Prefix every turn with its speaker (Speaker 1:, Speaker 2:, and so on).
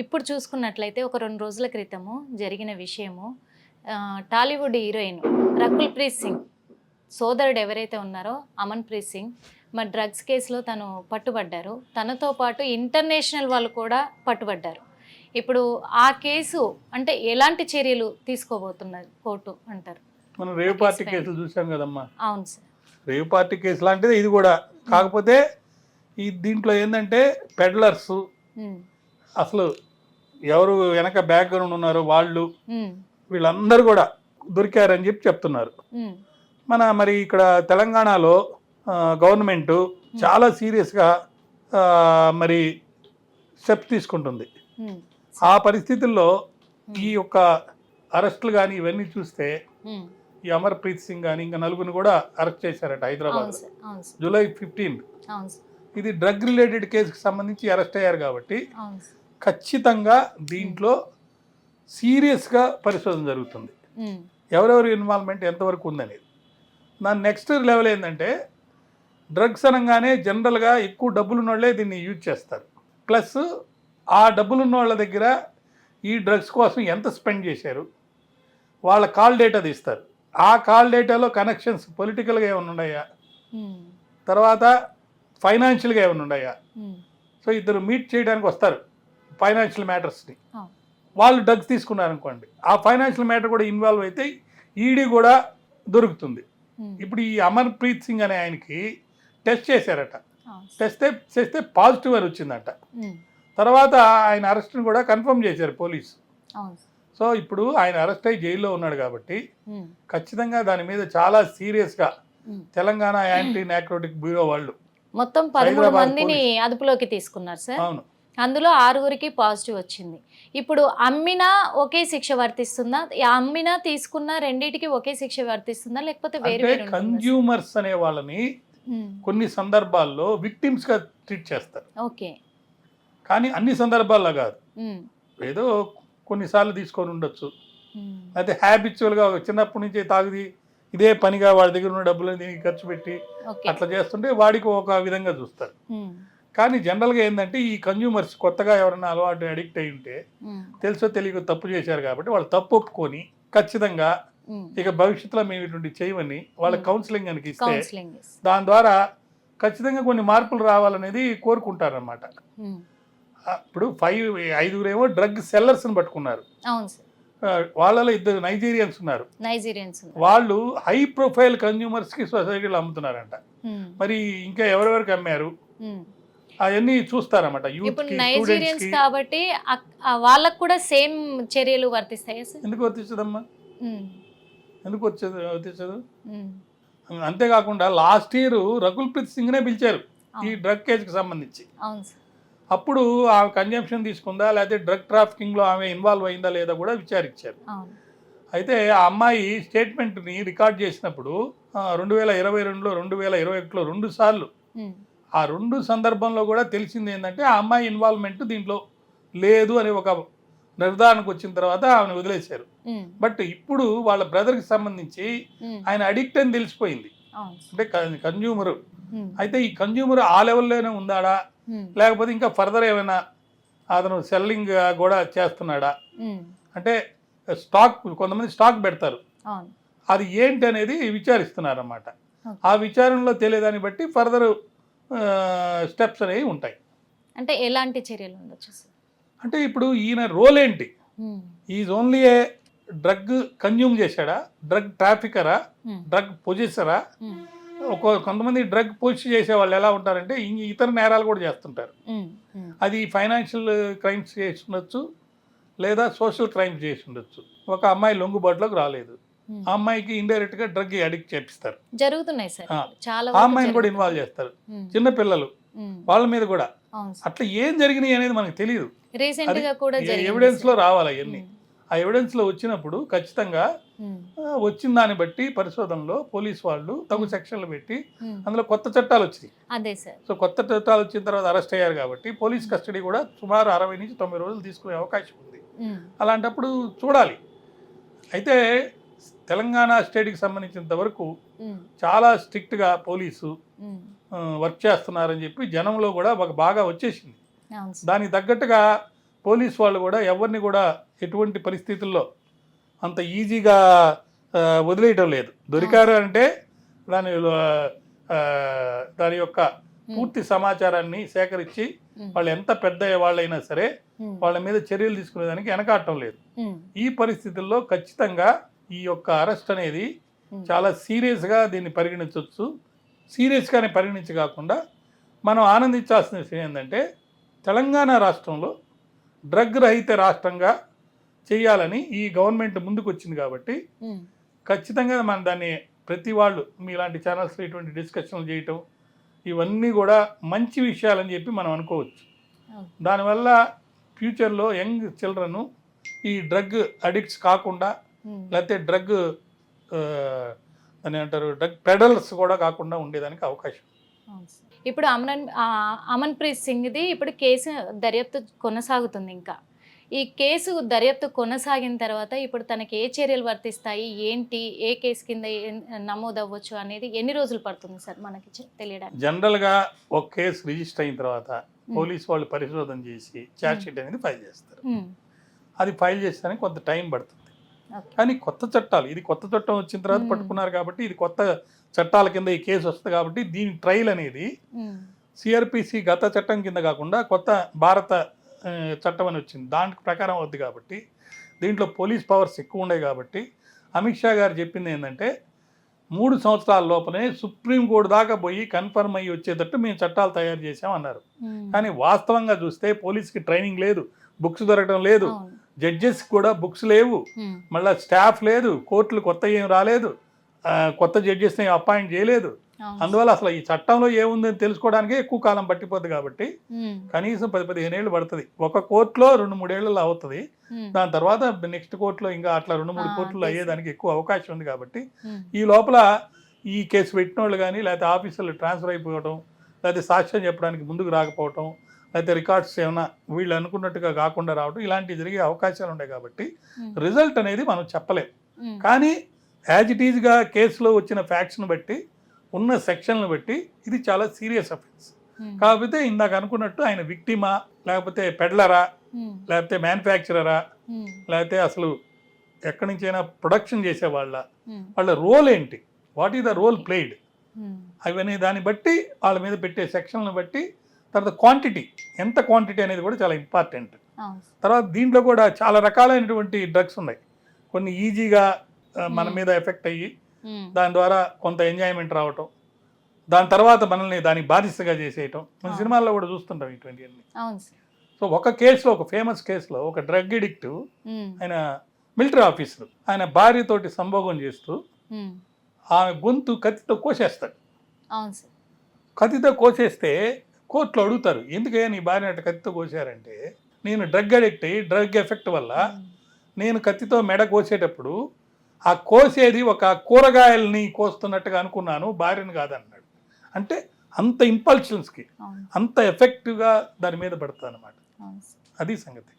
Speaker 1: ఇప్పుడు చూసుకున్నట్లయితే ఒక రెండు రోజుల క్రితము జరిగిన విషయము టాలీవుడ్ హీరోయిన్ రకుల్ ప్రీత్ సింగ్ సోదరుడు ఎవరైతే ఉన్నారో అమన్ ప్రీత్ సింగ్ మరి డ్రగ్స్ కేసులో తను పట్టుబడ్డారు. తనతో పాటు ఇంటర్నేషనల్ వాళ్ళు కూడా పట్టుబడ్డారు. ఇప్పుడు ఆ కేసు అంటే ఎలాంటి చర్యలు తీసుకోబోతున్నది కోర్టు అంటారు?
Speaker 2: మనం రేవ్ పార్టీ కేసులు చూసాం కదమ్మా.
Speaker 1: అవును సార్.
Speaker 2: రేవ్ పార్టీ కేసు లాంటిది ఇది కూడా. కాకపోతే ఈ దీంట్లో ఏంటంటే పెడ్లర్స్ అసలు ఎవరు వెనక బ్యాక్గ్రౌండ్ ఉన్నారో వాళ్ళు వీళ్ళందరూ కూడా దొరికారని చెప్పి చెప్తున్నారు. మన మరి ఇక్కడ తెలంగాణలో గవర్నమెంట్ చాలా సీరియస్గా మరి స్టెప్స్ తీసుకుంటుంది. ఆ పరిస్థితుల్లో ఈ యొక్క అరెస్టులు కానీ ఇవన్నీ చూస్తే. ఈ అమర్ప్రీత్ సింగ్ కానీ ఇంకా నలుగురిని కూడా అరెస్ట్ చేశారట హైదరాబాద్ జూలై ఫిఫ్టీన్
Speaker 1: అవును సార్.
Speaker 2: ఇది డ్రగ్ రిలేటెడ్ కేసుకి సంబంధించి అరెస్ట్ అయ్యారు కాబట్టి ఖచ్చితంగా దీంట్లో సీరియస్గా పరిశోధన జరుగుతుంది. ఎవరెవరి ఇన్వాల్వ్మెంట్ ఎంతవరకు ఉందనేది. నా నెక్స్ట్ లెవెల్ ఏంటంటే డ్రగ్స్ అనగానే జనరల్గా ఎక్కువ డబ్బులు ఉన్నోళ్ళే దీన్ని యూజ్ చేస్తారు. ప్లస్ ఆ డబ్బులు ఉన్న వాళ్ళ దగ్గర ఈ డ్రగ్స్ కోసం ఎంత స్పెండ్ చేశారు వాళ్ళ కాల్ డేటా తీస్తారు. ఆ కాల్ డేటాలో కనెక్షన్స్ పొలిటికల్గా ఏమైనా ఉన్నాయా? తర్వాత ఫైనాన్షియల్గా ఏమైనా ఉన్నాయా. సో ఇద్దరు మీట్ చేయడానికి వస్తారు. ఫైనాన్షియల్ మ్యాటర్స్ని. వాళ్ళు డ్రగ్స్ తీసుకున్నారు అనుకోండి ఆ ఫైనాన్షియల్ మ్యాటర్ కూడా ఇన్వాల్వ్ అయితే ఈడీ కూడా దొరుకుతుంది. ఇప్పుడు ఈ అమర్ప్రీత్ సింగ్ అనే ఆయనకి టెస్ట్ చేశారట. టెస్ట్ చేస్తే పాజిటివ్ అని వచ్చిందట. తర్వాత ఆయన అరెస్ట్ని కూడా కన్ఫర్మ్ చేశారు పోలీసు. సో ఇప్పుడు ఆయన అరెస్ట్ అయ్యి జైల్లో ఉన్నాడు కాబట్టి ఖచ్చితంగా దాని మీద చాలా సీరియస్గా. తెలంగాణ యాంటీ నాక్రోటిక్ బ్యూరో వాళ్ళు
Speaker 1: మొత్తం పదమూడు మందిని అదుపులోకి తీసుకున్నారు సార్?
Speaker 2: అవును.
Speaker 1: అందులో ఆరుగురికి పాజిటివ్ వచ్చింది. ఇప్పుడు అమ్మినా ఒకే శిక్ష వర్తిస్తుందా? అమ్మినా తీసుకున్న రెండింటికి ఒకే శిక్ష వర్తిస్తుందా? లేకపోతే వేరు?
Speaker 2: కన్జ్యూమర్స్ అనే వాళ్ళని కొన్ని సందర్భాల్లో విక్టిమ్స్గా ట్రీట్ చేస్తారు.
Speaker 1: ఓకే.
Speaker 2: కానీ అన్ని సందర్భాల్లో కాదు. ఏదో కొన్నిసార్లు తీసుకొని ఉండొచ్చు. అయితే హ్యాబిచువల్గా చిన్నప్పటి నుంచి తాగుది ఇదే పనిగా వాడి దగ్గర ఉన్న డబ్బులను దీనికి ఖర్చు పెట్టి అట్లా చేస్తుంటే వాడికి ఒక విధంగా చూస్తారు. కానీ జనరల్గా ఏంటంటే ఈ కన్జ్యూమర్స్ కొత్తగా ఎవరైనా అలవాటు అడిక్ట్ అయి ఉంటే తెలుసో తెలియక తప్పు చేశారు కాబట్టి వాళ్ళు తప్పు ఒప్పుకొని ఖచ్చితంగా. ఇక భవిష్యత్తులో మేము ఇటువంటి చేయమని వాళ్ళ. కౌన్సిలింగ్ కనుక ఇస్తే దాని ద్వారా ఖచ్చితంగా కొన్ని మార్పులు రావాలనేది కోరుకుంటారనమాట ఇప్పుడు ఫైవ్ ఐదుగురేమో డ్రగ్ సెల్లర్స్ని పట్టుకున్నారు. వాళ్ళలో ఇద్దరు నైజీరియన్స్ ఉన్నారు.
Speaker 1: నైజీరియన్స్.
Speaker 2: వాళ్ళు హై ప్రొఫైల్ కన్జ్యూమర్స్కి సొసైటీలో అమ్ముతున్నారంట. మరి ఇంకా ఎవరెవరికి అమ్మారు. అవన్నీ చూస్తారన్నమాట.
Speaker 1: ఇప్పుడు నైజీరియన్స్ కాబట్టి వాళ్ళకు కూడా సేమ్ చర్యలు వర్తిస్తాయా
Speaker 2: ఎందుకు వర్తించదమ్మా? ఎందుకు వచ్చేది వర్తించదు? అంతేకాకుండా లాస్ట్ ఇయర్ రకుల్ ప్రీత్ సింగ్నే పిలిచారు ఈ డ్రగ్ కేసుకి సంబంధించి. అప్పుడు ఆమె కన్జంప్షన్ తీసుకుందా లేకపోతే డ్రగ్ ట్రాఫికింగ్లో ఆమె ఇన్వాల్వ్ అయిందా లేదా కూడా విచారించారు. అయితే ఆ అమ్మాయి స్టేట్మెంట్ని రికార్డ్ చేసినప్పుడు రెండు వేల ఇరవై రెండులో రెండు వేల ఇరవై ఒకటిలో రెండు సార్లు ఆ రెండు సందర్భంలో కూడా తెలిసింది ఏంటంటే ఆ అమ్మాయి ఇన్వాల్వ్మెంట్ దీంట్లో లేదు అని ఒక నిర్ధారణకు వచ్చిన తర్వాత ఆమెను వదిలేశారు. బట్ ఇప్పుడు వాళ్ళ బ్రదర్కి సంబంధించి ఆయన అడిక్ట్ అని తెలిసిపోయింది. అంటే కన్జ్యూమర్. అయితే ఈ కన్జ్యూమర్ ఆ లెవెల్లోనే ఉందాడా? లేకపోతే ఇంకా ఫర్దర్ ఏమైనా అతను సెల్లింగ్ కూడా చేస్తున్నాడా? అంటే స్టాక్ కొంతమంది స్టాక్ పెడతారు. అది ఏంటి అనేది విచారిస్తున్నారు అన్నమాట
Speaker 1: Okay.
Speaker 2: ఆ విచారణలో తెలియదాన్ని బట్టి ఫర్దర్ స్టెప్స్ అనేవి ఉంటాయి.
Speaker 1: అంటే ఎలాంటి చర్యలు ఉండొచ్చు
Speaker 2: అంటే ఇప్పుడు ఈయన రోల్ ఏంటి? Is only a drug consume చేశాడా? డ్రగ్ ట్రాఫికరా డ్రగ్ పొజిసరా ఒక కొంతమంది డ్రగ్ పొజిష్ చేసే వాళ్ళు ఎలా ఉంటారంటే ఇంక ఇతర నేరాలు కూడా చేస్తుంటారు. అది ఫైనాన్షియల్ క్రైమ్స్ చేసి ఉండొచ్చు లేదా సోషల్ క్రైమ్స్ చేసి ఉండొచ్చు. ఒక అమ్మాయి లొంగుబాటులోకి రాలేదు. ఆ అమ్మాయికి ఇండైరెక్ట్గా డ్రగ్ అడిక్ట్ చేపిస్తారు.
Speaker 1: జరుగుతున్నాయి సార్. చాలా
Speaker 2: ఆ అమ్మాయిని కూడా. ఇన్వాల్వ్ చేస్తారు. చిన్న పిల్లలు వాళ్ళ మీద కూడా. అట్లా ఏం జరిగినాయి అనేది మనకు తెలియదు ఎవిడెన్స్. లో రావాలి అవన్నీ. ఆ ఎవిడెన్స్లో వచ్చినప్పుడు ఖచ్చితంగా వచ్చిన దాన్ని బట్టి పరిశోధనలో పోలీస్ వాళ్ళు తగు సెక్షన్లు పెట్టి అందులో కొత్త చట్టాలు వచ్చినాయి.
Speaker 1: అదే సార్.
Speaker 2: సో కొత్త చట్టాలు వచ్చిన తర్వాత అరెస్ట్ అయ్యారు కాబట్టి పోలీస్ కస్టడీ కూడా సుమారు అరవై నుంచి తొంభై రోజులు తీసుకునే అవకాశం ఉంది. అలాంటప్పుడు చూడాలి. అయితే తెలంగాణ స్టేట్కి సంబంధించినంత వరకు చాలా స్ట్రిక్ట్గా పోలీసు వర్క్ చేస్తున్నారని చెప్పి జనంలో కూడా ఒక బాగా వచ్చేసింది. దానికి తగ్గట్టుగా పోలీస్ వాళ్ళు కూడా ఎవరిని కూడా ఎటువంటి పరిస్థితుల్లో అంత ఈజీగా వదిలేయటం లేదు. దొరికారు అంటే దాని దాని యొక్క పూర్తి సమాచారాన్ని సేకరించి వాళ్ళు ఎంత పెద్ద వాళ్ళైనా సరే వాళ్ళ మీద చర్యలు తీసుకునేదానికి వెనకాడటం లేదు. ఈ పరిస్థితుల్లో ఖచ్చితంగా ఈ యొక్క అరెస్ట్ అనేది
Speaker 1: ఉమ్,
Speaker 2: చాలా సీరియస్గా దీన్ని పరిగణించవచ్చు సీరియస్గానే పరిగణించి కాకుండా మనం ఆనందించాల్సిన విషయం ఏంటంటే తెలంగాణ రాష్ట్రంలో డ్రగ్ రహిత రాష్ట్రంగా చేయాలని ఈ గవర్నమెంట్ ముందుకు వచ్చింది కాబట్టి
Speaker 1: ఉమ్,
Speaker 2: ఖచ్చితంగా మనం దాన్ని ప్రతి వాళ్ళు మీలాంటి ఛానల్స్లో ఇటువంటి డిస్కషన్లు చేయటం ఇవన్నీ కూడా మంచి విషయాలని చెప్పి మనం అనుకోవచ్చు
Speaker 1: ఓకే.
Speaker 2: దానివల్ల ఫ్యూచర్లో యంగ్ చిల్డ్రన్ ఈ డ్రగ్ అడిక్ట్స్ కాకుండా. లేకపోతే డ్రగ్ అని అంటారు డ్రగ్ పెడల్స్ కూడా కాకుండా ఉండేదానికి అవకాశం.
Speaker 1: ఇప్పుడు అమన్ ఆ, అమన్ ప్రీత్ సింగ్ది ఇప్పుడు కేసు దర్యాప్తు కొనసాగుతుంది ఇంకా. ఈ కేసు దర్యాప్తు కొనసాగిన తర్వాత ఇప్పుడు తనకి ఏ చర్యలు వర్తిస్తాయి ఏంటి ఏ కేసు కింద నమోదు అవ్వచ్చు అనేది ఎన్ని రోజులు పడుతుంది సార్ మనకి తెలియడానికి?
Speaker 2: జనరల్గా ఒక కేసు రిజిస్టర్ అయిన తర్వాత పోలీస్ వాళ్ళు పరిశోధన చేసి ఛార్జ్ షీట్ అనేది ఫైల్ చేస్తారు. అది ఫైల్ చేస్తానికి కొంత టైం పడుతుంది. కానీ కొత్త చట్టాలు ఇది కొత్త చట్టం వచ్చిన తర్వాత
Speaker 1: మ్మ్.
Speaker 2: పట్టుకున్నారు కాబట్టి ఇది కొత్త చట్టాల కింద ఈ కేసు వస్తుంది కాబట్టి దీని ట్రయల్ అనేది సిఆర్పిసి గత చట్టం కింద కాకుండా కొత్త భారత చట్టం అని వచ్చింది. దానికి ప్రకారం అవుద్ది కాబట్టి దీంట్లో పోలీస్ పవర్స్ ఎక్కువ ఉన్నాయి కాబట్టి అమిత్ షా గారు చెప్పింది ఏంటంటే మూడు సంవత్సరాల లోపలే సుప్రీంకోర్టు దాకా పోయి కన్ఫర్మ్ అయ్యి వచ్చేటట్టు మేము చట్టాలు తయారు చేసామన్నారు
Speaker 1: ఉమ్,
Speaker 2: కానీ వాస్తవంగా చూస్తే పోలీస్కి ట్రైనింగ్ లేదు బుక్స్ దొరకడం లేదు. జడ్జెస్ కూడా బుక్స్ లేవు. మళ్ళీ స్టాఫ్ లేదు కోర్టులు కొత్త ఏం రాలేదు కొత్త జడ్జెస్ని అపాయింట్ చేయలేదు. అందువల్ల అసలు ఈ చట్టంలో ఏముందని తెలుసుకోవడానికే ఎక్కువ కాలం పట్టిపోద్ది కాబట్టి కనీసం పది పదిహేను ఏళ్ళు పడుతుంది. ఒక కోర్టులో రెండు మూడేళ్ళలో అవుతుంది. దాని తర్వాత నెక్స్ట్ కోర్టులో ఇంకా అట్లా రెండు మూడు కోర్టులు. అయ్యేదానికి ఎక్కువ అవకాశం ఉంది కాబట్టి ఈ లోపల ఈ కేసు పెట్టిన వాళ్ళు కానీ లేకపోతే ఆఫీసర్లు ట్రాన్స్ఫర్ అయిపోవడం లేకపోతే సాక్ష్యం చెప్పడానికి ముందుకు రాకపోవటం లేకపోతే రికార్డ్స్ ఏమైనా వీళ్ళు అనుకున్నట్టుగా కాకుండా రావడం ఇలాంటివి జరిగే అవకాశాలు ఉన్నాయి కాబట్టి రిజల్ట్ అనేది మనం చెప్పలేం.
Speaker 1: ఉమ్,
Speaker 2: కానీ యాజ్ ఇట్ ఈజ్గా కేసులో వచ్చిన ఫ్యాక్ట్స్ను బట్టి ఉన్న సెక్షన్లను బట్టి ఇది చాలా సీరియస్ అఫెన్స్. కాకపోతే ఇందాక అనుకున్నట్టు ఆయన విక్టిమా లేకపోతే పెడ్లరా లేకపోతే మ్యానుఫ్యాక్చరరా లేకపోతే అసలు ఎక్కడి నుంచైనా ప్రొడక్షన్ చేసేవాళ్ళ వాళ్ళ రోల్ ఏంటి? What is the role played? అవన్నీ దాన్ని బట్టి వాళ్ళ మీద పెట్టే సెక్షన్లను బట్టి తర్వాత క్వాంటిటీ ఎంత క్వాంటిటీ అనేది కూడా చాలా ఇంపార్టెంట్. తర్వాత దీంట్లో కూడా చాలా రకాలైనటువంటి డ్రగ్స్ ఉన్నాయి కొన్ని ఈజీగా మన. మీద ఎఫెక్ట్ అయ్యి దాని ద్వారా కొంత ఎంజాయ్మెంట్ రావటం దాని తర్వాత మనల్ని దానికి బాధిస్తగా చేసేయటం మన. సినిమాల్లో కూడా చూస్తుంటాం ఇటువంటివన్నీ. సో ఒక కేసులో ఒక ఫేమస్ కేసులో ఒక డ్రగ్ ఎడిక్ట్ ఆయన మిలిటరీ ఆఫీసర్ ఆయన భార్యతోటి సంభోగం చేస్తూ ఆమె గొంతు కత్తితో కోసేస్తాడు. కత్తితో కోసేస్తే కోర్టులో అడుగుతారు ఎందుకయ్యా నీ భార్య అట్ట కత్తితో కోసారంటే నేను డ్రగ్ అడిక్ట్ అయ్యి డ్రగ్ ఎఫెక్ట్ వల్ల నేను కత్తితో మెడ కోసేటప్పుడు ఆ కోసేది ఒక కూరగాయల్ని కోస్తున్నట్టుగా అనుకున్నాను భార్యను కాదన్నాడు. అంటే అంత ఇంపల్షన్స్కి అంత ఎఫెక్టివ్గా దాని మీద పడుతుంది అనమాట. అది సంగతి.